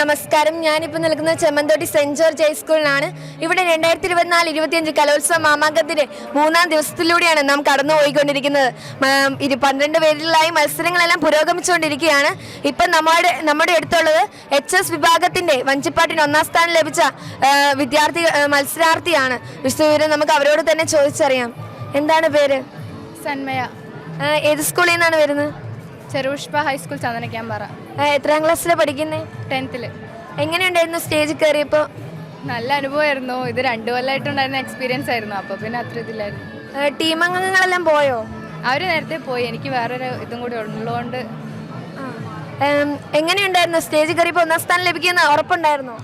നമസ്കാരം. ഞാനിപ്പോൾ നിൽക്കുന്നത് ചെമ്മന്തോട്ടി സെന്റ് ജോർജ് ഹൈസ്കൂളിലാണ് ഇവിടെ രണ്ടായിരത്തി ഇരുപത്തിനാല് ഇരുപത്തിയഞ്ച് കലോത്സവ മാമാങ്കത്തിന്റെ മൂന്നാം ദിവസത്തിലൂടെയാണ് നാം കടന്നുപോയിക്കൊണ്ടിരിക്കുന്നത്. ഇരു പന്ത്രണ്ട് പേരിലായി മത്സരങ്ങളെല്ലാം പുരോഗമിച്ചുകൊണ്ടിരിക്കുകയാണ്. ഇപ്പം നമ്മുടെ നമ്മുടെ അടുത്തുള്ളത് എച്ച് എസ് വിഭാഗത്തിന്റെ വഞ്ചിപ്പാട്ടിന് ഒന്നാം സ്ഥാനം ലഭിച്ച വിദ്യാർത്ഥി മത്സരാർത്ഥിയാണ്. വിശുവിവരം നമുക്ക് അവരോട് തന്നെ ചോദിച്ചറിയാം. എന്താണ് പേര്? സന്മയ. ഏത് സ്കൂളിൽ നിന്നാണ് വരുന്നത്? ചെറുപുഷ്പ ഹൈസ്കൂൾ ചന്ദനക്യാമ്പാറ ആ, എത്രാം ക്ലാസ്സിലാണ് പഠിക്കുന്നത് ടെൻത്തിൽ എങ്ങനെയുണ്ടായിരുന്നു സ്റ്റേജ് കയറിയപ്പോൾ നല്ല അനുഭവമായിരുന്നു ഇത് രണ്ടു കൊല്ലമായിട്ടുണ്ടായിരുന്ന എക്സ്പീരിയൻസ് ആയിരുന്നു. അപ്പോൾ പിന്നെ അത്ര ഇതില്ലായിരുന്നു. ടീം അംഗങ്ങളെല്ലാം പോയോ? അവർ നേരത്തെ പോയി. എനിക്ക് വേറൊരു ഇതും കൂടി ഉള്ളതുകൊണ്ട് എങ്ങനെയുണ്ടായിരുന്നു? സ്റ്റേജ് കയറിയപ്പോൾ ഒന്നാം സ്ഥാനം ലഭിക്കുന്ന ഉറപ്പുണ്ടായിരുന്നു?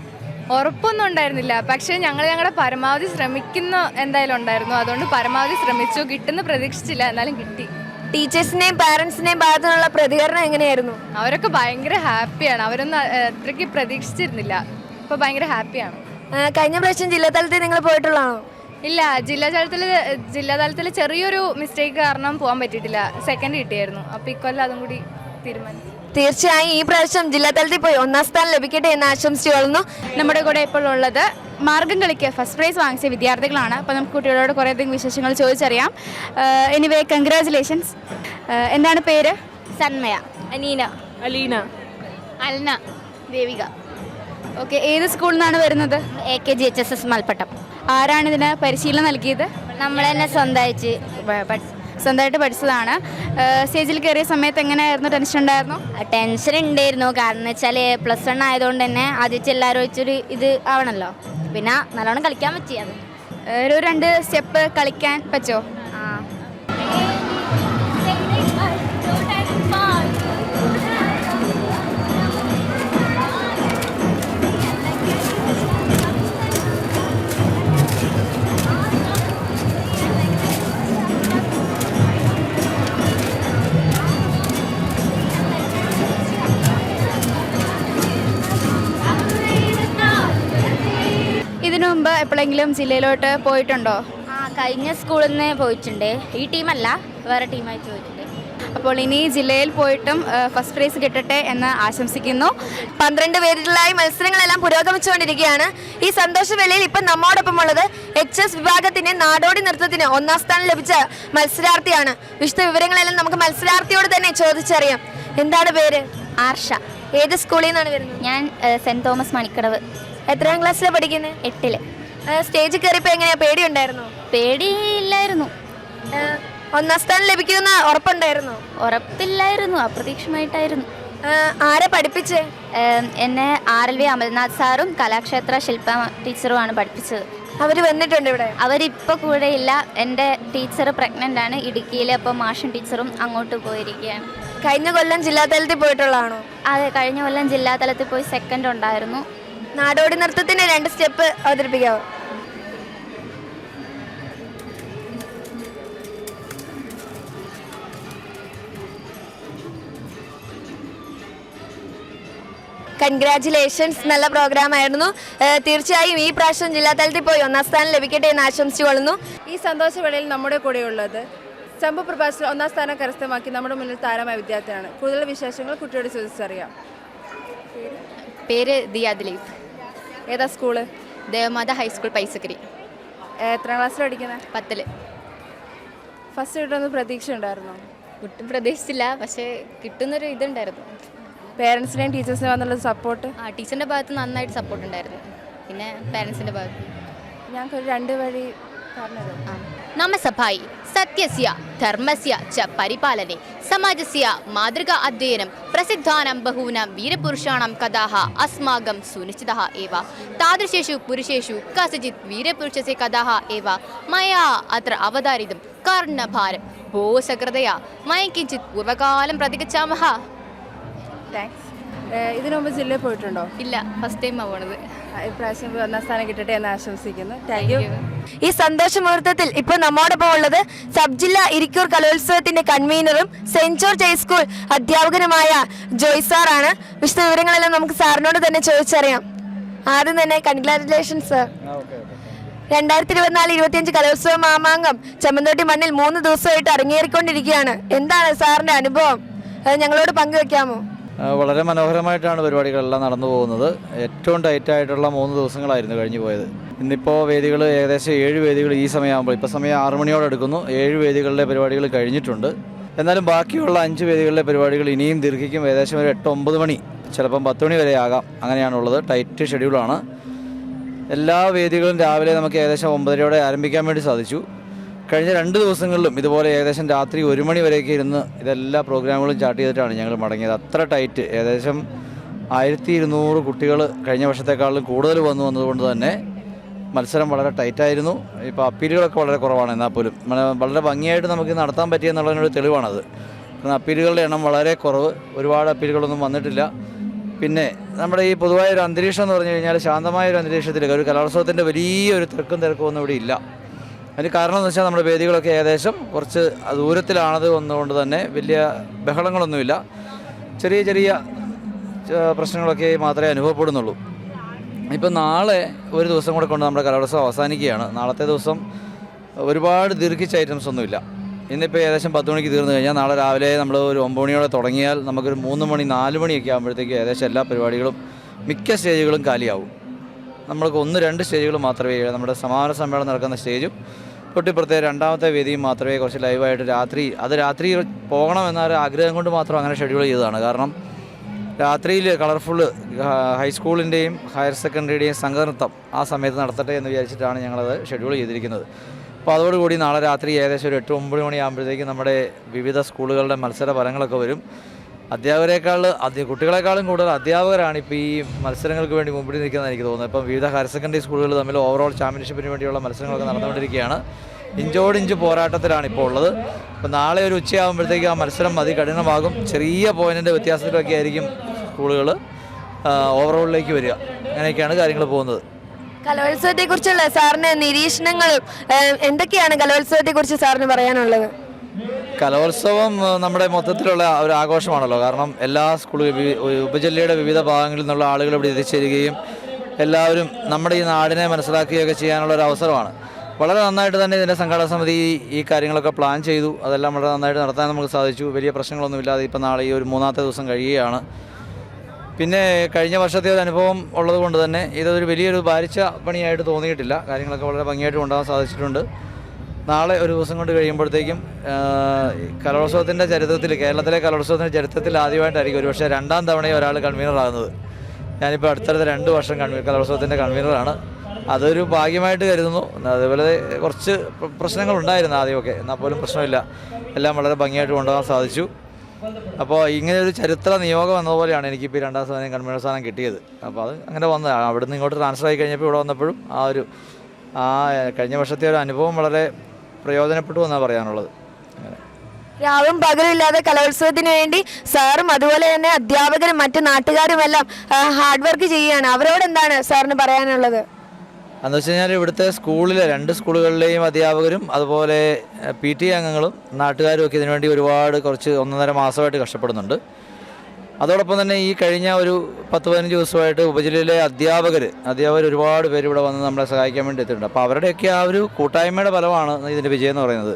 ഉറപ്പൊന്നും ഉണ്ടായിരുന്നില്ല. പക്ഷേ ഞങ്ങൾ ഞങ്ങളുടെ പരമാവധി ശ്രമിക്കുന്ന എന്തായാലും ഉണ്ടായിരുന്നു. അതുകൊണ്ട് പരമാവധി ശ്രമിച്ചു. കിട്ടുന്ന പ്രതീക്ഷിച്ചില്ല. എന്നാലും കിട്ടി. ടീച്ചേഴ്സിനെയും പാരൻസിനെയും ഭാഗത്തു നിന്നുള്ള പ്രതികരണം എങ്ങനെയായിരുന്നു? അവരൊക്കെ ഭയങ്കര ഹാപ്പിയാണ്. അവരൊന്നും അത്രയ്ക്ക് പ്രതീക്ഷിച്ചിരുന്നില്ല. ഇപ്പോൾ ഭയങ്കര ഹാപ്പിയാണ്. കഴിഞ്ഞ പ്രാവശ്യം ജില്ലാ തലത്തിൽ നിങ്ങൾ പോയിട്ടുള്ളതാണോ? ഇല്ല ജില്ലാ തലത്തിൽ ജില്ലാ തലത്തിൽ ചെറിയൊരു മിസ്റ്റേക്ക് കാരണം പോകാൻ പറ്റിയിട്ടില്ല. സെക്കൻഡ് കിട്ടിയായിരുന്നു. അപ്പോൾ ഇക്കൊല്ലം അതും കൂടി തീരുമാനിച്ചു. തീർച്ചയായും ഈ പ്രാവശ്യം ജില്ലാ തലത്തിൽ പോയി ഒന്നാം സ്ഥാനം ലഭിക്കട്ടെ എന്ന് ആശംസിച്ചു കൊള്ളുന്നു നമ്മുടെ കൂടെ ഇപ്പോൾ ഉള്ളത് മാർഗം കളിക്ക് ഫസ്റ്റ് പ്രൈസ് വാങ്ങിച്ച വിദ്യാർത്ഥികളാണ്. അപ്പോൾ നമുക്ക് കുട്ടികളോട് കുറേയധികം വിശേഷങ്ങൾ ചോദിച്ചറിയാം. എനിവേ കൺഗ്രാചുലേഷൻസ് എന്താണ് പേര്? സന്മയ. അനീന. അലീന. അൽന. ദേവിക. ഓക്കെ ഏത് സ്കൂളിൽ നിന്നാണ് വരുന്നത്? A K G H S S Malappattam ആരാണ് ഇതിന് പരിശീലനം നൽകിയത്? നമ്മൾ തന്നെ സ്വന്തമായിട്ട് സ്വന്തമായിട്ട് പഠിച്ചതാണ്. സ്റ്റേജിൽ കയറിയ സമയത്ത് എങ്ങനെയായിരുന്നു? ടെൻഷൻ ഉണ്ടായിരുന്നു? ടെൻഷൻ ഉണ്ടായിരുന്നു. കാരണം എന്ന് വെച്ചാൽ പ്ലസ് വൺ ആയതുകൊണ്ട് തന്നെ ആദ്യത്തെ എല്ലാവരും വെച്ചൊരു ഇത് ആവണല്ലോ. പിന്നെ നല്ലോണം കളിക്കാൻ പറ്റിയത്. ഒരു രണ്ട് സ്റ്റെപ്പ് കളിക്കാൻ പറ്റുമോ മുമ്പ് എപ്പോഴെങ്കിലും ജില്ലയിലോട്ട് പോയിട്ടുണ്ടോ? ആ കഴിഞ്ഞ സ്കൂളിൽ നിന്ന് പോയിട്ടുണ്ട്. ഈ ടീമല്ല വേറെ ടീമായിട്ട് പോയിട്ടുണ്ട്. അപ്പോൾ ഇനി ജില്ലയിൽ പോയിട്ടും ഫസ്റ്റ് പ്രൈസ് കിട്ടട്ടെ എന്ന് ആശംസിക്കുന്നു. പന്ത്രണ്ട് പേരിലായി മത്സരങ്ങളെല്ലാം പുരോഗമിച്ചുകൊണ്ടിരിക്കുകയാണ്. ഈ സന്തോഷവേളയിൽ ഇപ്പം നമ്മോടൊപ്പം ഉള്ളത് എച്ച് എസ് വിഭാഗത്തിന്റെ നാടോടി നൃത്തത്തിന് ഒന്നാം സ്ഥാനം ലഭിച്ച മത്സരാർത്ഥിയാണ്. വിശുദ്ധ വിവരങ്ങളെല്ലാം നമുക്ക് മത്സരാർത്ഥിയോട് തന്നെ ചോദിച്ചറിയാം. എന്താണ് പേര്? ആർഷ. ഏത് സ്കൂളിൽ നിന്നാണ് വരുന്നത്? ഞാൻ സെന്റ് തോമസ് മണിക്കടവ്. എത്രാം ക്ലാസ്സിലാണ് പഠിക്കുന്നത് എട്ടിൽ. സ്റ്റേജിൽ കയറിയപ്പോൾ എങ്ങനെയാ? പേടി പേടിയുണ്ടായിരുന്നോ? പേടിയില്ലായിരുന്നു. ഇല്ലായിരുന്നു ഒന്നാം സ്ഥാനം ലഭിക്കുമെന്ന് ഉറപ്പുണ്ടായിരുന്നു? ഉറപ്പില്ലായിരുന്നു. അപ്രതീക്ഷമായിട്ടായിരുന്നു ആരെ പഠിപ്പിച്ചേ? എന്നെ ആർ എൽ വി അമൽനാഥ് സാറും കലാക്ഷേത്ര ശില്പ ടീച്ചറുമാണ് പഠിപ്പിച്ചത്. അവർ വന്നിട്ടുണ്ട് ഇവിടെ? അവരിപ്പോൾ ഇല്ല എന്റെ ടീച്ചർ പ്രഗ്നന്റ് ആണ് ഇടുക്കിയിലെ അപ്പോൾ മാഷൻ ടീച്ചറും അങ്ങോട്ട് പോയിരിക്കുകയാണ്. കഴിഞ്ഞ കൊല്ലം ജില്ലാതലത്തിൽ പോയിട്ടുള്ളതാണോ? അതെ കഴിഞ്ഞ കൊല്ലം ജില്ലാതലത്തിൽ പോയി സെക്കൻഡ് ഉണ്ടായിരുന്നു. നാടോടി നൃത്തത്തിന്റെ രണ്ട് സ്റ്റെപ്പ് അവതരിപ്പിക്കാവോ കൺഗ്രാറ്റുലേഷൻസ് നല്ല പ്രോഗ്രാം ആയിരുന്നു. തീർച്ചയായും ഈ പ്രാവശ്യം ജില്ലാ തലത്തിൽ പോയി ഒന്നാം സ്ഥാനം ലഭിക്കട്ടെ എന്ന് ആശംസിച്ചുകൊള്ളുന്നു ഈ സന്തോഷവേളയിൽ നമ്മുടെ കൂടെയുള്ളത് ചമ്പു പ്രഭാഷത്തിൽ ഒന്നാം സ്ഥാനം കരസ്ഥമാക്കി നമ്മുടെ മുന്നിൽ താരമായ വിദ്യാർത്ഥിയാണ്. കൂടുതൽ വിശേഷങ്ങൾ കുട്ടിയോട് ചോദിച്ചറിയാം. പേര് ദിയ ദിലീപ്. ഏതാ സ്കൂൾ? ദേവമാത ഹൈസ്കൂൾ പൈസക്കരി. എത്ര ക്ലാസ്സിൽ പഠിക്കുന്നത് പത്തിൽ. ഫസ്റ്റ് കിട്ടുമെന്ന് പ്രതീക്ഷ ഉണ്ടായിരുന്നോ ഒട്ടും പ്രതീക്ഷിച്ചില്ല പക്ഷേ കിട്ടുന്നൊരു ഇതുണ്ടായിരുന്നു. പേരൻസിനെയും ടീച്ചേഴ്സിനെയും വന്നുള്ള സപ്പോർട്ട് ആ ടീച്ചറിന്റെ ഭാഗത്ത് നന്നായിട്ട് സപ്പോർട്ട് ഉണ്ടായിരുന്നു. പിന്നെ പേരൻസിന്റെ ഭാഗത്ത്. ഞങ്ങൾക്ക് രണ്ട് വഴി പറഞ്ഞത് തരുമോ? നമസഭായി സത്യസ്യ ധർമ്മസ്യ ച പരിപാലനെ സമാജസ്യ മാതൃകാ അധ്യയനം പ്രസിദ്ധാനം ബഹൂനാം വീരപുരുഷാണം കഥാഹ അസ്മാകം സുനിശ്ചിത ഏവ താദൃശേഷു പുരുഷേഷു കസചിത് വീരപുരുഷസെ കഥാഹ ഏവ മയാ അത്ര അവതാരിതം കർണഭാരം ഭോ സകൃതയ മയം കിഞ്ചിത് പൂർവകാലം പ്രതികച്ചാമഹ ഇതിനു മുമ്പ് ജില്ലയിൽ പോയിട്ടുണ്ടോ? ഇല്ല ഫസ്റ്റ് ടൈം പോണത്. ഇപ്രാവശ്യം ഒന്നാം സ്ഥാനം കിട്ടട്ടെ എന്ന് ആശംസിക്കുന്നു. താങ്ക് യു ഈ സന്തോഷ മുഹൂർത്തത്തിൽ ഇപ്പൊ നമ്മോടൊപ്പം ഉള്ളത് സബ് ജില്ലാ ഇരിക്കൂർ കലോത്സവത്തിന്റെ കൺവീനറും സെന്റ് ജോർജ് ഹൈസ്കൂൾ അധ്യാപകനുമായ ജോയ് സാറാണ്. വിശദ വിവരങ്ങളെല്ലാം നമുക്ക് സാറിനോട് തന്നെ ചോദിച്ചറിയാം. ആദ്യം തന്നെ കൺഗ്രാറ്റുലേഷൻസ് സാർ രണ്ടായിരത്തി ഇരുപത്തിനാല് ഇരുപത്തിയഞ്ച് കലോത്സവ മാമാങ്കം ചെമ്മന്തോട്ടി മണ്ണിൽ മൂന്ന് ദിവസമായിട്ട് അരങ്ങേറിക്കൊണ്ടിരിക്കുകയാണ്. എന്താണ് സാറിന്റെ അനുഭവം? അത് ഞങ്ങളോട് പങ്കുവെക്കാമോ? വളരെ മനോഹരമായിട്ടാണ് പരിപാടികളെല്ലാം നടന്നു പോകുന്നത്. ഏറ്റവും ടൈറ്റായിട്ടുള്ള മൂന്ന് ദിവസങ്ങളായിരുന്നു കഴിഞ്ഞു പോയത്. ഇന്നിപ്പോൾ വേദികൾ ഏകദേശം ഏഴ് വേദികൾ ഈ സമയമാകുമ്പോൾ ഇപ്പോൾ സമയം ആറ് മണിയോടെ എടുക്കുന്നു. ഏഴ് വേദികളിലെ പരിപാടികൾ കഴിഞ്ഞിട്ടുണ്ട്. എന്നാലും ബാക്കിയുള്ള അഞ്ച് വേദികളിലെ പരിപാടികൾ ഇനിയും ദീർഘിക്കും. ഏകദേശം ഒരു എട്ട് ഒമ്പത് മണി ചിലപ്പം പത്ത് മണി വരെ ആകാം. അങ്ങനെയാണുള്ളത്. ടൈറ്റ് ഷെഡ്യൂളാണ് എല്ലാ വേദികളും രാവിലെ നമുക്ക് ഏകദേശം ഒമ്പതരയോടെ ആരംഭിക്കാൻ വേണ്ടി സാധിച്ചു. കഴിഞ്ഞ രണ്ട് ദിവസങ്ങളിലും ഇതുപോലെ ഏകദേശം രാത്രി ഒരു മണി വരെയൊക്കെ ഇരുന്ന് ഇതെല്ലാ പ്രോഗ്രാമുകളും ചാർട്ട് ചെയ്തിട്ടാണ് ഞങ്ങൾ മടങ്ങിയത്. അത്ര ടൈറ്റ്. ഏകദേശം ആയിരത്തി ഇരുന്നൂറ് കുട്ടികൾ കഴിഞ്ഞ വർഷത്തെക്കാളും കൂടുതൽ വന്നു വന്നതുകൊണ്ട് തന്നെ മത്സരം വളരെ ടൈറ്റായിരുന്നു ഇപ്പോൾ അപ്പീലുകളൊക്കെ വളരെ കുറവാണ് എന്നാൽ പോലും. വളരെ ഭംഗിയായിട്ട് നമുക്ക് നടത്താൻ പറ്റിയെന്നുള്ളതിനൊരു തെളിവാണത്. കാരണം അപ്പീലുകളുടെ എണ്ണം വളരെ കുറവ്. ഒരുപാട് അപ്പീലുകളൊന്നും വന്നിട്ടില്ല. പിന്നെ നമ്മുടെ ഈ പൊതുവായ ഒരു അന്തരീക്ഷം എന്ന് പറഞ്ഞു കഴിഞ്ഞാൽ ശാന്തമായ ഒരു അന്തരീക്ഷത്തിൽ ഒരു കലോത്സവത്തിന്റെ വലിയൊരു തിരക്കും തിരക്കും ഒന്നും ഇവിടെ ഇല്ല. അതിന് കാരണം എന്ന് വെച്ചാൽ നമ്മുടെ വേദികളൊക്കെ ഏകദേശം കുറച്ച് ദൂരത്തിലാണത് വന്നുകൊണ്ട് തന്നെ വലിയ ബഹളങ്ങളൊന്നുമില്ല. ചെറിയ ചെറിയ പ്രശ്നങ്ങളൊക്കെ മാത്രമേ അനുഭവപ്പെടുന്നുള്ളൂ. ഇപ്പം നാളെ ഒരു ദിവസം കൂടെ കൊണ്ട് നമ്മുടെ കലോത്സവം അവസാനിക്കുകയാണ്. നാളത്തെ ദിവസം ഒരുപാട് ദീർഘിച്ച ഐറ്റംസ് ഒന്നുമില്ല. ഇന്നിപ്പോൾ ഏകദേശം പത്ത് മണിക്ക് തീർന്നു കഴിഞ്ഞാൽ നാളെ രാവിലെ നമ്മൾ ഒരു ഒമ്പത് മണിയോടെ തുടങ്ങിയാൽ നമുക്കൊരു മൂന്ന് മണി നാല് മണിയൊക്കെ ആകുമ്പോഴത്തേക്ക് ഏകദേശം എല്ലാ പരിപാടികളും മിക്ക സ്റ്റേജുകളും കാലിയാവും. നമ്മൾക്ക് ഒന്ന് രണ്ട് സ്റ്റേജുകൾ മാത്രമേ നമ്മുടെ സമാപന സമ്മേളനം നടക്കുന്ന സ്റ്റേജും തൊട്ടിപ്പുറത്തെ രണ്ടാമത്തെ വേദിയും മാത്രമേ കുറച്ച് ലൈവായിട്ട് രാത്രി അത് രാത്രി പോകണം എന്നൊരു ആഗ്രഹം കൊണ്ട് മാത്രം അങ്ങനെ ഷെഡ്യൂൾ ചെയ്തതാണ്. കാരണം രാത്രിയിൽ കളർഫുൾ ഹൈസ്കൂളിന്റെയും ഹയർ സെക്കൻഡറിയുടെയും സംഘനൃത്തം ആ സമയത്ത് നടത്തട്ടെ എന്ന് വിചാരിച്ചിട്ടാണ് ഞങ്ങളത് ഷെഡ്യൂൾ ചെയ്തിരിക്കുന്നത്. അപ്പോൾ അതോടുകൂടി നാളെ രാത്രി ഏകദേശം ഒരു എട്ട് ഒമ്പത് മണിയാകുമ്പോഴത്തേക്കും നമ്മുടെ വിവിധ സ്കൂളുകളുടെ മത്സര ഫലങ്ങളൊക്കെ വരും. അധ്യാപകരെക്കാൾ അധ്യ കുട്ടികളെക്കാളും കൂടുതൽ അധ്യാപകരാണ് ഇപ്പോൾ ഈ മത്സരങ്ങൾക്ക് വേണ്ടി മുമ്പിൽ നിൽക്കുന്നത് എനിക്ക് തോന്നുന്നത് ഇപ്പം വിവിധ ഹയർ സെക്കൻഡറി സ്കൂളുകൾ തമ്മിൽ ഓവറോൾ ചാമ്പ്യൻഷിപ്പിന് വേണ്ടിയുള്ള മത്സരങ്ങളൊക്കെ നടന്നുകൊണ്ടിരിക്കുകയാണ്. ഇഞ്ചോടിഞ്ച് പോരാട്ടത്തിലാണ് ഇപ്പോൾ ഉള്ളത്. അപ്പോൾ നാളെ ഒരു ഉച്ചയാകുമ്പോഴത്തേക്കും ആ മത്സരം അതികഠിനമാകും. ചെറിയ പോയിന്റിന്റെ വ്യത്യാസത്തിലൊക്കെ ആയിരിക്കും സ്കൂളുകൾ ഓവറോളിലേക്ക് വരിക. അങ്ങനെയൊക്കെയാണ് കാര്യങ്ങൾ പോകുന്നത്. കലോത്സവത്തെക്കുറിച്ചുള്ള സാറിന്റെ നിരീക്ഷണങ്ങളും എന്തൊക്കെയാണ് കലോത്സവത്തെക്കുറിച്ച് സാറിന് പറയാനുള്ളത്? കലോത്സവം നമ്മുടെ മൊത്തത്തിലുള്ള ഒരു ആഘോഷമാണല്ലോ. കാരണം എല്ലാ സ്കൂൾ ഉപജില്ലയുടെ വിവിധ ഭാഗങ്ങളിൽ നിന്നുള്ള ആളുകൾ ഇവിടെ എത്തിച്ചേരുകയും എല്ലാവരും നമ്മുടെ ഈ നാടിനെ മനസ്സിലാക്കുകയൊക്കെ ചെയ്യാനുള്ള ഒരു അവസരമാണ്. വളരെ നന്നായിട്ട് തന്നെ ഇതിന്റെ സംഘാടക സമിതി ഈ കാര്യങ്ങളൊക്കെ പ്ലാൻ ചെയ്തു. അതെല്ലാം വളരെ നന്നായിട്ട് നടത്താൻ നമുക്ക് സാധിച്ചു. വലിയ പ്രശ്നങ്ങളൊന്നുമില്ലാതെ ഇപ്പം നാളെ ഈ ഒരു മൂന്നാമത്തെ ദിവസം കഴിയുകയാണ്. പിന്നെ കഴിഞ്ഞ വർഷത്തെ ഒരു അനുഭവം ഉള്ളത് കൊണ്ട് തന്നെ ഇതൊരു വലിയൊരു ഭാരിച്ച പണിയായിട്ട് തോന്നിയിട്ടില്ല. കാര്യങ്ങളൊക്കെ വളരെ ഭംഗിയായിട്ട് കൊണ്ടുപോകാൻ സാധിച്ചിട്ടുണ്ട്. നാളെ ഒരു ദിവസം കൊണ്ട് കഴിയുമ്പോഴത്തേക്കും കലോത്സവത്തിന്റെ ചരിത്രത്തിൽ കേരളത്തിലെ കലോത്സവത്തിന്റെ ചരിത്രത്തിൽ ആദ്യമായിട്ടായിരിക്കും ഒരു പക്ഷേ രണ്ടാം തവണയും ഒരാൾ കൺവീനറാകുന്നത് ഞാനിപ്പോൾ അടുത്തടുത്ത രണ്ട് വർഷം കൺവീ കലോത്സവത്തിന്റെ കൺവീനറാണ് അതൊരു ഭാഗ്യമായിട്ട് കരുതുന്നു. അതുപോലെ കുറച്ച് പ്രശ്നങ്ങളുണ്ടായിരുന്നു ആദ്യമൊക്കെ. എന്നാൽ പോലും പ്രശ്നമില്ല. എല്ലാം വളരെ ഭംഗിയായിട്ട് കൊണ്ടുപോകാൻ സാധിച്ചു. അപ്പോൾ ഇങ്ങനെ ഒരു ചരിത്ര നിയോഗം എന്നതുപോലെയാണ് എനിക്കിപ്പോൾ രണ്ടാം സ്ഥാനം കൺവീനർ സ്ഥാനം കിട്ടിയത്. അപ്പോൾ അത് അങ്ങനെ വന്നതാണ് അവിടുന്ന് ഇങ്ങോട്ട് ട്രാൻസ്ഫർ ആയി കഴിഞ്ഞപ്പോൾ ഇവിടെ വന്നപ്പോഴും ആ ഒരു ആ കഴിഞ്ഞ വർഷത്തെ ഒരു അനുഭവം വളരെ പ്രയോജനപ്പെട്ടു എന്നാണ് പറയാനുള്ളത്. രാവും പകലും ഇല്ലാതെ കലോത്സവത്തിന് വേണ്ടി സാറും അതുപോലെ തന്നെ അധ്യാപകരും മറ്റു നാട്ടുകാരും എല്ലാം ഹാർഡ് വർക്ക് ചെയ്യുകയാണ്. അവരോട് എന്താണ് സാറിന് പറയാനുള്ളത്? എന്ന് വെച്ച് കഴിഞ്ഞാൽ ഇവിടുത്തെ സ്കൂളിലെ രണ്ട് സ്കൂളുകളിലെയും അധ്യാപകരും അതുപോലെ പി ടി അംഗങ്ങളും നാട്ടുകാരും ഒക്കെ ഇതിനുവേണ്ടി ഒരുപാട് കുറച്ച് ഒന്നര മാസമായിട്ട് കഷ്ടപ്പെടുന്നുണ്ട്. അതോടൊപ്പം തന്നെ ഈ കഴിഞ്ഞ ഒരു പത്ത് പതിനഞ്ച് ദിവസമായിട്ട് ഉപജില്ലയിലെ അധ്യാപകർ അധ്യാപകർ ഒരുപാട് പേര് ഇവിടെ വന്ന് നമ്മളെ സഹായിക്കാൻ വേണ്ടി എത്തിയിട്ടുണ്ട്. അപ്പോൾ അവരുടെയൊക്കെ ആ ഒരു കൂട്ടായ്മയുടെ ഫലമാണ് ഇതിന്റെ വിജയം എന്ന് പറയുന്നത്.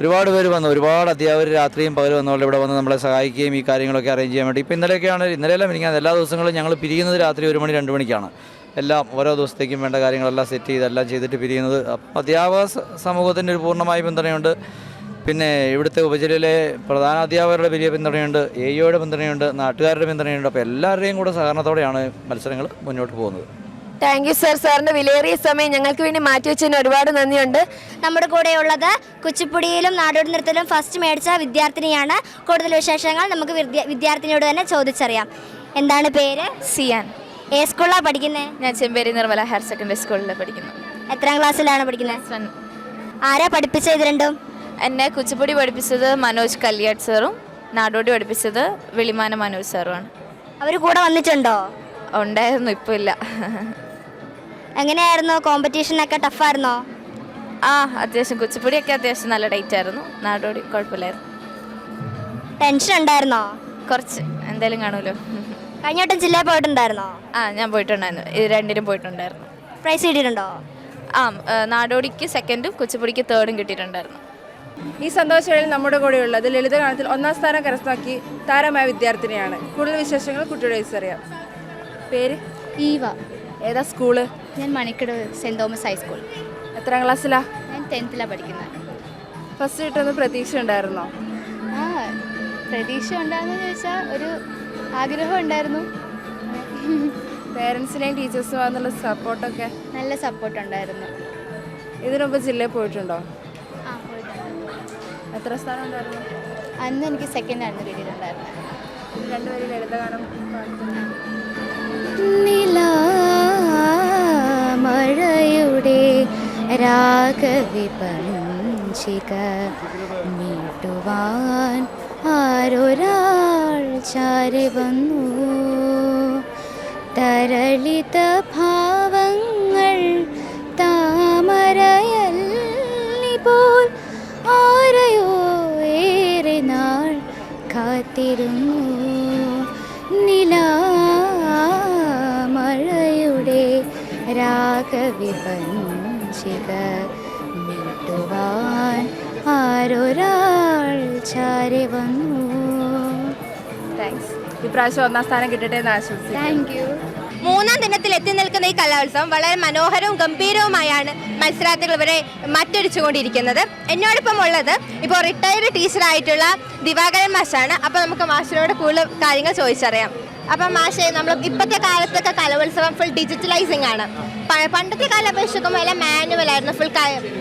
ഒരുപാട് പേര് വന്നു ഒരുപാട് അധ്യാപകർ രാത്രിയും പകലും വന്നുകൊണ്ട് ഇവിടെ വന്ന് നമ്മളെ സഹായിക്കുകയും ഈ കാര്യങ്ങളൊക്കെ അറേഞ്ച് ചെയ്യാൻ വേണ്ടി. ഇപ്പോൾ ഇന്നലെയൊക്കെയാണ് ഇന്നലെയെല്ലാം എനിക്ക് എല്ലാ ദിവസങ്ങളും ഞങ്ങൾ പിരിയുന്നത് രാത്രി ഒരു മണി രണ്ട് മണിക്കാണ്. എല്ലാം ഓരോ ദിവസത്തേക്കും വേണ്ട കാര്യങ്ങളെല്ലാം സെറ്റ് ചെയ്ത് എല്ലാം ചെയ്തിട്ട് പിരിയുന്നത്. അധ്യാപക സമൂഹത്തിന്റെ ഒരു പൂർണമായ പിന്തുണയുണ്ട്. പിന്നെ ഇവിടുത്തെ ഉപജില്ലയിലെ പ്രധാന അധ്യാപകരുടെ വലിയ പിന്തുണയുണ്ട് എ ഇയുടെ പിന്തുണയുണ്ട് നാട്ടുകാരുടെ പിന്തുണയുണ്ട്. അപ്പോൾ എല്ലാവരുടെയും കൂടെ സഹകരണത്തോടെയാണ് മത്സരങ്ങൾ മുന്നോട്ട് പോകുന്നത്. താങ്ക് യു സർ സാറിന്റെ വിലയേറിയ സമയം ഞങ്ങൾക്ക് വേണ്ടി മാറ്റി വെച്ചതിന് ഒരുപാട് നന്ദിയുണ്ട്. നമ്മുടെ കൂടെയുള്ളത് കുച്ചിപ്പുടിയിലും നാടോടി നൃത്തത്തിലും ഫസ്റ്റ് മേടിച്ച വിദ്യാർത്ഥിനിയാണ്. കൂടുതൽ വിശേഷങ്ങൾ നമുക്ക് വിദ്യ- വിദ്യാർത്ഥിനിയോട് തന്നെ ചോദിച്ചറിയാം. എന്താണ് പേര്? സിയാൻ. ഏ സ്കൂളിലാണ് പഠിക്കുന്നത് ഞാൻ ചെമ്പേരി നിർമ്മല ഹയർ സെക്കൻഡറി സ്കൂളിൽ പഠിക്കുന്നു. എത്രാം ക്ലാസ്സിലാണ് പഠിക്കുന്നത് ആരാ പഠിപ്പിച്ച ഇത് രണ്ടും? എന്നെ കുച്ചിപ്പുടി പഠിപ്പിച്ചത് മനോജ് കല്യാട്ട് സാറും നാടോടി പഠിപ്പിച്ചത് വെളിമാന മനോജ് സാറുമാണ്. അവർ കൂടെ വന്നിട്ടുണ്ടോ? ഉണ്ടായിരുന്നു ഇപ്പോൾ ഇല്ല. എങ്ങനെയായിരുന്നു? കോമ്പറ്റീഷനൊക്കെ ടഫായിരുന്നോ ആ അത്യാവശ്യം കുച്ചിപ്പുടിയൊക്കെ അത്യാവശ്യം നല്ല ഡേറ്റ് ആയിരുന്നു. നാടോടി കുഴപ്പമില്ലായിരുന്നു. ടെൻഷൻ ഉണ്ടായിരുന്നോ? കുറച്ച് എന്തായാലും കാണുമല്ലോ. കഴിഞ്ഞ വട്ടം ജില്ലയിൽ പോയിട്ടുണ്ടായിരുന്നോ? ആ ഞാൻ പോയിട്ടുണ്ടായിരുന്നു. ഇത് രണ്ടിനും പോയിട്ടുണ്ടായിരുന്നു. പ്രൈസ് കിട്ടിയിട്ടുണ്ടോ? ആ നാടോടിക്ക് സെക്കൻഡും കുച്ചിപ്പുടിക്ക് തേർഡും കിട്ടിയിട്ടുണ്ടായിരുന്നു. ഈ സന്തോഷവേളയിൽ നമ്മുടെ കൂടെയുള്ളത് ലളിതഗാനത്തിൽ ഒന്നാം സ്ഥാനം കരസ്ഥമാക്കി താരമായ വിദ്യാർത്ഥിനിയാണ്. കൂടുതൽ വിശേഷങ്ങൾ കുട്ടിയുടെ അറിയാം. പേര്? ഈവ. ഏതാ സ്കൂൾ? ഞാൻ മണിക്കട് സെന്റ് തോമസ് ഹൈസ്കൂൾ എത്രാം ക്ലാസ്സിലാ? ഞാൻ ടെൻത്തിലാണ് പഠിക്കുന്നത് ഫസ്റ്റ് കിട്ടുന്ന പ്രതീക്ഷ ഉണ്ടായിരുന്നോ? ആ പ്രതീക്ഷ ഉണ്ടായിരുന്നു ചോദിച്ചാൽ ഒരു ആഗ്രഹം ഉണ്ടായിരുന്നു. പേരൻസിനെയും ടീച്ചേഴ്സും എന്നുള്ള സപ്പോർട്ടൊക്കെ നല്ല സപ്പോർട്ട് ഉണ്ടായിരുന്നു. ഇതിനു ജില്ലയിൽ പോയിട്ടുണ്ട്? എത്ര സ്ഥാനം ഉണ്ടായിരുന്നു അന്ന് എനിക്ക് സെക്കൻഡ് ആയിരുന്നു കിട്ടിയിട്ടുണ്ടായിരുന്നത് രണ്ടുപേരും ലളിതഗാനം പാടുന്നു. നിലാമഴയുടെ രാഗവിപഞ്ചിക മീട്ടുവാൻ ആരൊരാൾ ചാരി വന്നു തരളിത ഭാവങ്ങൾ താമരയല്ലി കാത്തിരുന്നു നിലാമഴയുടെ രാഗവിപഞ്ചിക മീട്ടുവാൻ ആരൊരാൾ ചാരി വന്നു. താങ്ക്സ് ഇപ്രാവശ്യം ഒന്നാം സ്ഥാനം കിട്ടട്ടെ എന്ന് ആശംസിക്കുന്നു. താങ്ക് യു ദിനത്തിൽ എത്തി നിൽക്കുന്ന ഈ കലോത്സവം വളരെ മനോഹരവും ഗംഭീരവുമായാണ് മത്സരാർത്ഥികൾ ഇവരെ മറ്റൊരിച്ചുകൊണ്ടിരിക്കുന്നത്. എന്നോടൊപ്പം ഉള്ളത് ഇപ്പോൾ റിട്ടയർഡ് ടീച്ചറായിട്ടുള്ള ദിവാകരൻ മാഷാണ്. അപ്പോൾ നമുക്ക് മാഷിനോട് കൂടുതൽ കാര്യങ്ങൾ ചോദിച്ചറിയാം. അപ്പം മാഷെ നമ്മൾ ഇപ്പോഴത്തെ കാലത്തൊക്കെ കലോത്സവം ഫുൾ ഡിജിറ്റലൈസിങ് ആണ്. പണ്ടത്തെ കാലം അപേക്ഷിക്കുമ്പോൾ എല്ലാം മാനുവൽ ആയിരുന്നു ഫുൾ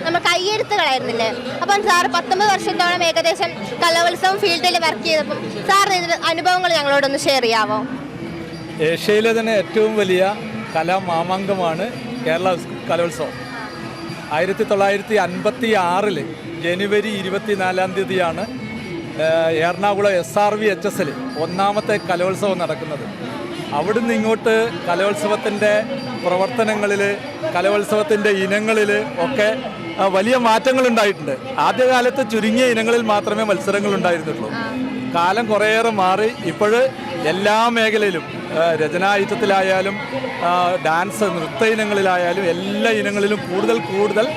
നമ്മൾ കയ്യെഴുത്തുകളായിരുന്നില്ലേ അപ്പം സാറ് പത്തൊമ്പത് വർഷത്തോളം ഏകദേശം കലോത്സവം ഫീൽഡിൽ വർക്ക് ചെയ്തപ്പം സാറിന് അനുഭവങ്ങൾ ഞങ്ങളോടൊന്ന് ഷെയർ ചെയ്യാമോ ഏഷ്യയിലെ തന്നെ ഏറ്റവും വലിയ കലാമാമാങ്കമാണ് കേരള കലോത്സവം. ആയിരത്തി തൊള്ളായിരത്തി അൻപത്തി ആറിൽ ജനുവരി ഇരുപത്തിനാലാം തീയതിയാണ് Ernakulam S R V H എസിൽ ഒന്നാമത്തെ കലോത്സവം നടക്കുന്നത്. അവിടുന്ന് ഇങ്ങോട്ട് കലോത്സവത്തിന്റെ പ്രവർത്തനങ്ങളിൽ കലോത്സവത്തിന്റെ ഇനങ്ങളിൽ ഒക്കെ വലിയ മാറ്റങ്ങൾ ഉണ്ടായിട്ടുണ്ട്. ആദ്യകാലത്ത് ചുരുങ്ങിയ ഇനങ്ങളിൽ മാത്രമേ മത്സരങ്ങൾ ഉണ്ടായിരുന്നുള്ളൂ. കാലം കുറേയേറെ മാറി ഇപ്പോൾ എല്ലാ മേഖലയിലും രചനായുധത്തിലായാലും ഡാൻസ് നൃത്ത ഇനങ്ങളിലായാലും എല്ലാ ഇനങ്ങളിലും കൂടുതൽ കൂടുതൽ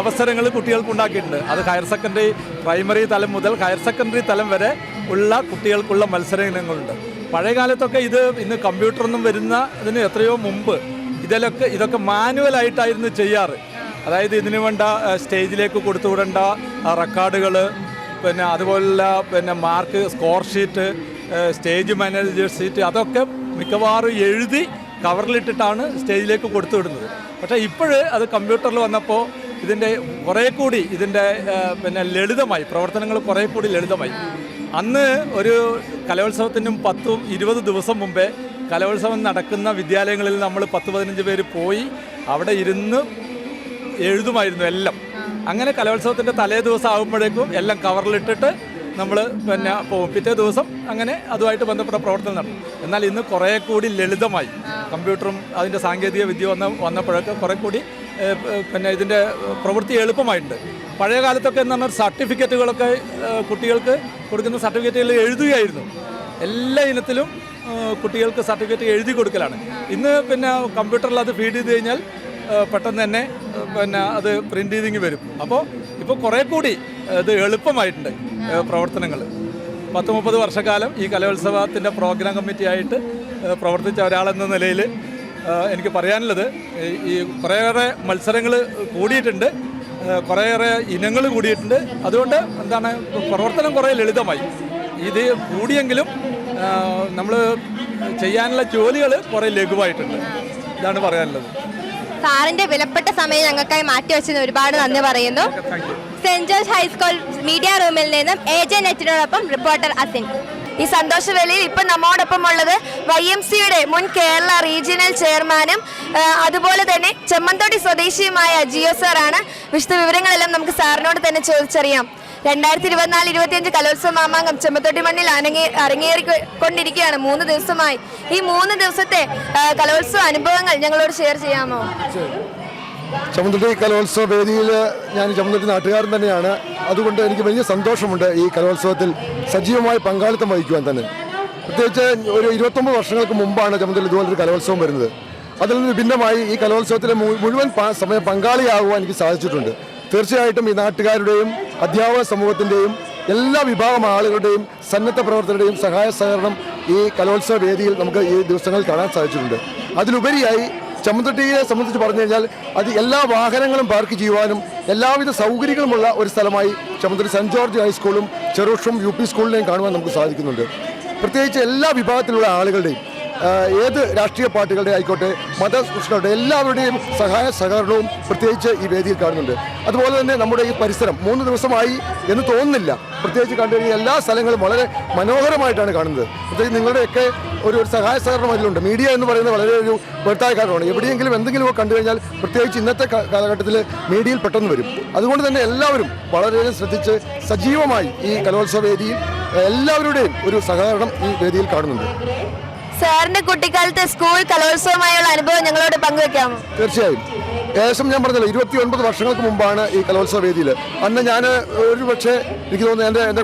അവസരങ്ങൾ കുട്ടികൾക്ക് ഉണ്ടാക്കിയിട്ടുണ്ട്. അത് ഹയർ സെക്കൻഡറി പ്രൈമറി തലം മുതൽ ഹയർ സെക്കൻഡറി തലം വരെ ഉള്ള കുട്ടികൾക്കുള്ള മത്സര ഇനങ്ങളുണ്ട് പഴയകാലത്തൊക്കെ ഇത് ഇന്ന് കമ്പ്യൂട്ടറൊന്നും വരുന്ന ഇതിന് എത്രയോ മുമ്പ് ഇതിലൊക്കെ ഇതൊക്കെ മാനുവലായിട്ടായിരുന്നു ചെയ്യാറ്. അതായത് ഇതിനു വേണ്ട സ്റ്റേജിലേക്ക് കൊടുത്തുവിടേണ്ട റെക്കോർഡുകൾ പിന്നെ അതുപോലുള്ള പിന്നെ mark score sheet stage manager seat അതൊക്കെ മിക്കവാറും എഴുതി കവറിലിട്ടിട്ടാണ് സ്റ്റേജിലേക്ക് കൊടുത്തു വിടുന്നത് പക്ഷേ ഇപ്പോൾ അത് കമ്പ്യൂട്ടറിൽ വന്നപ്പോൾ ഇതിന്റെ കുറേ കൂടി ഇതിന്റെ പിന്നെ ലളിതമായി പ്രവർത്തനങ്ങൾ കുറേ കൂടി ലളിതമായി. അന്ന് ഒരു കലോത്സവത്തിനും പത്തും ഇരുപത് ദിവസം മുമ്പേ കലോത്സവം നടക്കുന്ന വിദ്യാലയങ്ങളിൽ നമ്മൾ പത്ത് പതിനഞ്ച് പേര് പോയി അവിടെ ഇരുന്ന് എഴുതുമായിരുന്നു എല്ലാം. അങ്ങനെ കലോത്സവത്തിന്റെ തലേ ദിവസം ആകുമ്പോഴേക്കും എല്ലാം കവറിലിട്ടിട്ട് നമ്മൾ പിന്നെ പോകും പിറ്റേ ദിവസം അങ്ങനെ അതുമായിട്ട് ബന്ധപ്പെട്ട പ്രവർത്തനം നടത്തും എന്നാൽ ഇന്ന് കുറേ കൂടി ലളിതമായി കമ്പ്യൂട്ടറും അതിന്റെ സാങ്കേതിക വിദ്യ വന്ന വന്നപ്പോഴൊക്കെ കുറേ കൂടി പിന്നെ ഇതിന്റെ പ്രവൃത്തി എളുപ്പമായിട്ടുണ്ട്. പഴയ കാലത്തൊക്കെ എന്ന് പറഞ്ഞാൽ സർട്ടിഫിക്കറ്റുകളൊക്കെ കുട്ടികൾക്ക് കൊടുക്കുന്ന സർട്ടിഫിക്കറ്റുകൾ എഴുതുകയായിരുന്നു. എല്ലാ ഇനത്തിലും കുട്ടികൾക്ക് സർട്ടിഫിക്കറ്റ് എഴുതി കൊടുക്കലാണ്. ഇന്ന് പിന്നെ കമ്പ്യൂട്ടറിൽ അത് ഫീഡ് ചെയ്ത് കഴിഞ്ഞാൽ പെട്ടെന്ന് തന്നെ പിന്നെ അത് പ്രിന്റ് ചെയ്തിങ് വരും. അപ്പോൾ ഇപ്പോൾ കുറേ കൂടി ഇത് എളുപ്പമായിട്ടുണ്ട് പ്രവർത്തനങ്ങൾ. പത്ത് മുപ്പത് വർഷക്കാലം ഈ കലോത്സവത്തിന്റെ പ്രോഗ്രാം കമ്മിറ്റി ആയിട്ട് പ്രവർത്തിച്ച ഒരാളെന്ന നിലയിൽ എനിക്ക് പറയാനുള്ളത് ഈ- കുറേയേറെ മത്സരങ്ങൾ കൂടിയിട്ടുണ്ട് കുറേയേറെ ഇനങ്ങൾ കൂടിയിട്ടുണ്ട്. അതുകൊണ്ട് എന്താണ് പ്രവർത്തനം കുറേ ലളിതമായി. ഇത് കൂടിയെങ്കിലും നമ്മൾ ചെയ്യാനുള്ള ജോലികൾ കുറേ ലഘുവായിട്ടുണ്ട്. ഇതാണ് പറയാനുള്ളത്. സാറിന്റെ വിലപ്പെട്ട സമയം ഞങ്ങൾക്കായി മാറ്റിവെച്ചതിന് ഒരുപാട് നന്ദി പറയുന്നു. സെന്റ് ജോർജ് ഹൈസ്കൂൾ മീഡിയ റൂമിൽ നിന്നും എ ജെ നെറ്റിനോടൊപ്പം റിപ്പോർട്ടർ അസിൻ. ഈ സന്തോഷവേലയിൽ ഇപ്പൊ നമ്മോടൊപ്പം ഉള്ളത് വൈ എം സിയുടെ മുൻ കേരള റീജിയണൽ ചെയർമാനും അതുപോലെ തന്നെ ചെമ്മന്തോടി സ്വദേശിയുമായ ജിയോ സാറാണ്. വിശദ വിവരങ്ങളെല്ലാം നമുക്ക് സാറിനോട് തന്നെ ചോദിച്ചറിയാം. രണ്ടായിരത്തി ഇരുപത്തിനാല് ഇരുപത്തിയഞ്ച് കലോത്സവ മാമാങ്കം ചെമ്പത്തൊട്ടി മണ്ണിൽ അനങ്ങി അരങ്ങേറിക്കൊണ്ടിരിക്കുകയാണ്. മൂന്ന് ദിവസമായി. ഈ മൂന്ന് ദിവസത്തെ കലോത്സവ അനുഭവങ്ങൾ ഞങ്ങളോട് ഷെയർ ചെയ്യാമോ? ചമന്തുട്ടി കലോത്സവ വേദിയിൽ ഞാൻ ചമന്തുട്ടി നാട്ടുകാരൻ തന്നെയാണ്. അതുകൊണ്ട് എനിക്ക് വലിയ സന്തോഷമുണ്ട് ഈ കലോത്സവത്തിൽ സജീവമായി പങ്കാളിത്തം വഹിക്കുവാൻ തന്നെ. പ്രത്യേകിച്ച് ഒരു ഇരുപത്തൊമ്പത് വർഷങ്ങൾക്ക് മുമ്പാണ് ചമന്തുട്ടി ഇതുപോലൊരു കലോത്സവം വരുന്നത്. അതിൽ നിന്ന് ഭിന്നമായി ഈ കലോത്സവത്തിലെ മുഴുവൻ സമയം പങ്കാളിയാകുവാൻ എനിക്ക് സാധിച്ചിട്ടുണ്ട്. തീർച്ചയായിട്ടും ഈ നാട്ടുകാരുടെയും അധ്യാപക സമൂഹത്തിന്റെയും എല്ലാ വിഭാഗം ആളുകളുടെയും സന്നദ്ധ പ്രവർത്തകരുടെയും സഹായ സഹകരണം ഈ കലോത്സവ വേദിയിൽ നമുക്ക് ഈ ദിവസങ്ങളിൽ കാണാൻ സാധിച്ചിട്ടുണ്ട്. അതിലുപരിയായി ചമ്മന്തൊട്ടിയെ സംബന്ധിച്ച് പറഞ്ഞു കഴിഞ്ഞാൽ അത് എല്ലാ വാഹനങ്ങളും പാർക്ക് ചെയ്യുവാനും എല്ലാവിധ സൗകര്യങ്ങളുമുള്ള ഒരു സ്ഥലമായി ചമ്മന്തൊട്ടി സെന്റ് ജോർജ് ഹൈസ്കൂളും ചെറുഷും യു പി സ്കൂളിനെയും കാണുവാൻ നമുക്ക് സാധിക്കുന്നുണ്ട്. പ്രത്യേകിച്ച് എല്ലാ വിഭാഗത്തിലുള്ള ആളുകളുടെയും ഏത് രാഷ്ട്രീയ പാർട്ടികളുടെ ആയിക്കോട്ടെ മതസൃഷ്ടികളുടെ എല്ലാവരുടെയും സഹായ സഹകരണവും പ്രത്യേകിച്ച് ഈ വേദിയിൽ കാണുന്നുണ്ട്. അതുപോലെ തന്നെ നമ്മുടെ ഈ പരിസരം മൂന്ന് ദിവസമായി എന്ന് തോന്നുന്നില്ല. പ്രത്യേകിച്ച് കണ്ടു കഴിഞ്ഞാൽ എല്ലാ സ്ഥലങ്ങളും വളരെ മനോഹരമായിട്ടാണ് കാണുന്നത്. പ്രത്യേകിച്ച് നിങ്ങളുടെയൊക്കെ ഒരു ഒരു സഹായ സഹകരണം അതിലുണ്ട്. മീഡിയ എന്ന് പറയുന്നത് വളരെ ഒരു വെട്ടായ കാര്യമാണ് എവിടെയെങ്കിലും എന്തെങ്കിലുമൊക്കെ കണ്ടു കഴിഞ്ഞാൽ പ്രത്യേകിച്ച് ഇന്നത്തെ കാലഘട്ടത്തിൽ മീഡിയയിൽ പെട്ടെന്ന് വരും. അതുകൊണ്ട് തന്നെ എല്ലാവരും വളരെയധികം ശ്രദ്ധിച്ച് സജീവമായി ഈ കലോത്സവ വേദിയിൽ എല്ലാവരുടെയും ഒരു സഹകരണം ഈ വേദിയിൽ കാണുന്നുണ്ട്. സാറിന്റെ കുട്ടിക്കാലത്തെ സ്കൂൾ കലോത്സവമായുള്ള അനുഭവം ഞങ്ങളോട് പങ്കുവെക്കാമോ? തീർച്ചയായും. ഏകദേശം ഞാൻ പറഞ്ഞല്ലോ ഇരുപത്തി ഒൻപത് വർഷങ്ങൾക്ക് മുമ്പാണ് ഈ കലോത്സവ വേദിയിൽ അന്ന് ഞാൻ ഒരു പക്ഷേ എനിക്ക് തോന്നുന്നു എന്റെ എന്റെ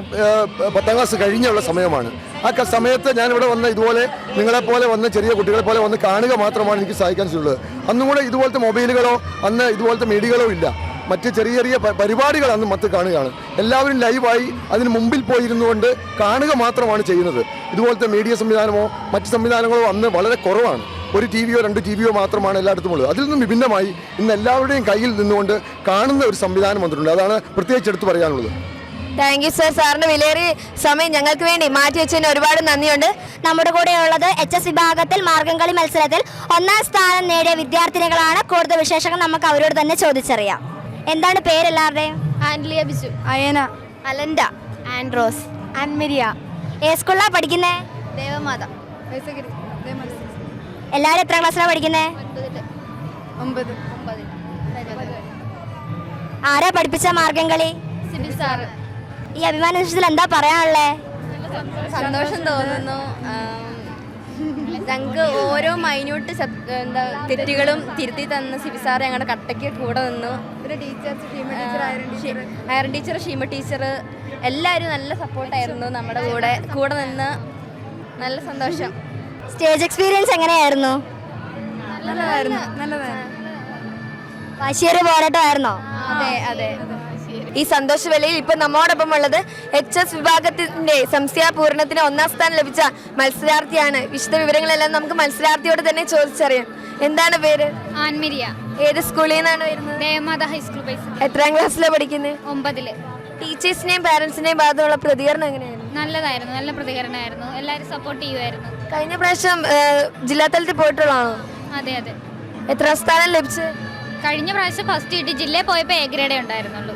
പത്താം ക്ലാസ് കഴിഞ്ഞുള്ള സമയമാണ്. ആ സമയത്ത് ഞാനിവിടെ വന്ന് ഇതുപോലെ നിങ്ങളെപ്പോലെ വന്ന് ചെറിയ കുട്ടികളെ പോലെ വന്ന് കാണുക മാത്രമാണ് എനിക്ക് സഹായിക്കാൻ ചെയ്യുള്ളത് അന്നും കൂടെ ഇതുപോലത്തെ മൊബൈലുകളോ അന്ന് ഇതുപോലത്തെ മീഡിയകളോ ഇല്ല. മറ്റ് ചെറിയ ചെറിയ പരിപാടികൾ അന്ന് മറ്റ് കാണുകയാണ്. എല്ലാവരും ലൈവായി അതിന് മുമ്പിൽ പോയിരുന്നു കൊണ്ട് കാണുക മാത്രമാണ് ചെയ്യുന്നത്. ഇതുപോലത്തെ മീഡിയ സംവിധാനമോ മറ്റ് സംവിധാനങ്ങളോ അന്ന് വളരെ കുറവാണ്. ഒരു ടി വിയോ രണ്ട് ടി വിയോ മാത്രമാണ് എല്ലായിടത്തും ഉള്ളത്. അതിൽ നിന്നും വിഭിന്നമായി ഇന്ന് എല്ലാവരുടെയും കയ്യിൽ നിന്നുകൊണ്ട് കാണുന്ന ഒരു സംവിധാനം വന്നിട്ടുണ്ട്. അതാണ് പ്രത്യേകിച്ച് എടുത്തു പറയാനുള്ളത്. താങ്ക് യു സർ സാറിന് വിലയേറിയ സമയം ഞങ്ങൾക്ക് വേണ്ടി മാറ്റി വെച്ചതിന് ഒരുപാട് നന്ദിയുണ്ട്. നമ്മുടെ കൂടെയുള്ളത് എച്ച് എസ് വിഭാഗത്തിൽ മാർഗംകളി മത്സരത്തിൽ ഒന്നാം സ്ഥാനം നേടിയ വിദ്യാർത്ഥിനികളാണ്. കൂടുതൽ വിശേഷങ്ങൾ നമുക്ക് അവരോട് തന്നെ ചോദിച്ചറിയാം. എന്താണ് പേരെല്ലാവരുടെയും ആൻഡ്ലിയ ബിജു അയന. അലൻഡ ആൻഡ്രോസ് അൻമരിയ ഏ സ്കൂളിലാണ് പഠിക്കുന്നേ? ദേവമാത. എല്ലാവരും എത്ര ക്ലാസ്സിലാണ് പഠിക്കുന്നേ? ഒമ്പത്. ആരാ പഠിപ്പിച്ച മാർഗം കളി? ഈ അഭിമാന നിമിഷത്തിൽ എന്താ പറയാനുള്ളേ? സന്തോഷം തോന്നുന്നു. ഞങ്ങൾക്ക് ഓരോ മൈന്യൂട്ട് എന്താ തെറ്റുകളും തിരുത്തി തന്ന സിബി സാർ ഞങ്ങളുടെ കട്ടയ്ക്ക് കൂടെ നിന്നു. ഹയർ ടീച്ചർ ഷീമ ടീച്ചർ എല്ലാവരും നല്ല സപ്പോർട്ടായിരുന്നു നമ്മുടെ കൂടെ കൂടെ നിന്ന്. നല്ല സന്തോഷം. സ്റ്റേജ് എക്സ്പീരിയൻസ് എങ്ങനെയായിരുന്നു? നല്ലതായിരുന്നു നല്ലതായിരുന്നു. വാശിയേറിയ പോരാട്ടമായിരുന്നോ? അതെ അതെ. ഈ സന്തോഷ ഇപ്പോൾ ഇപ്പൊ നമ്മോടൊപ്പം ഉള്ളത് എച്ച് എസ് വിഭാഗത്തിന്റെ സംശയ പൂരണത്തിന് ഒന്നാം സ്ഥാനം ലഭിച്ച മത്സരാർത്ഥിയാണ്. വിശദ വിവരങ്ങളെല്ലാം നമുക്ക് മത്സരാർത്ഥിയോട് തന്നെ ചോദിച്ചറിയാം. എന്താണ് പേര്? ആൻമരിയ. ഏത് സ്കൂളിൽ നിന്നാണ് വരുന്നത്? ദേവമാത ഹൈസ്കൂൾ പൈസ എത്രാം ക്ലാസ്സിലാണ് പഠിക്കുന്നത് ഒമ്പതിൽ. ടീച്ചേഴ്സിനെയും പാരന്റ്സിനെയും ഭാഗത്തുള്ള പ്രതികരണം എങ്ങനെയായിരുന്നു? നല്ലതായിരുന്നു നല്ല പ്രതികരണമായിരുന്നു. എല്ലാവരും സപ്പോർട്ട് ചെയ്യുമായിരുന്നു കഴിഞ്ഞ പ്രാവശ്യം ജില്ലാ ജില്ലാതലത്തിൽ പോയിട്ടുള്ളതാണോ? അതെ അതെ. എത്ര സ്ഥാനം ലഭിച്ചു കഴിഞ്ഞ പ്രാവശ്യം ഫസ്റ്റ് കിട്ടി ജില്ലയിൽ പോയപ്പോൾ എ ഗ്രേഡേ ഉണ്ടായിരുന്നുള്ളൂ.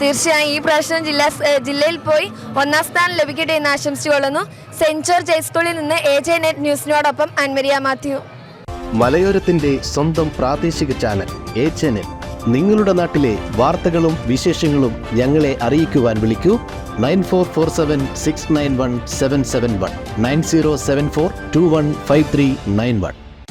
തീർച്ചയായും ഈ പ്രാവശ്യം ജില്ലാ ജില്ലയിൽ പോയി ഒന്നാം സ്ഥാനം ലഭിക്കട്ടെ എന്ന് ആശംസിച്ചുകൊള്ളുന്നു. സെന്റ് ജോർജ് ഹൈസ്കൂളിൽ നിന്ന് എ ജെ നെറ്റ് ന്യൂസിനോടൊപ്പം അൻമരിയ മാത്യു. മലയോരത്തിന്റെ സ്വന്തം പ്രാദേശിക ചാനൽ എ ജെ നെറ്റ്. നിങ്ങളുടെ നാട്ടിലെ വാർത്തകളും വിശേഷങ്ങളും ഞങ്ങളെ അറിയിക്കുവാൻ വിളിക്കൂ. Nine four four seven six nine one seven seven one. Nine zero seven four two one five three nine one.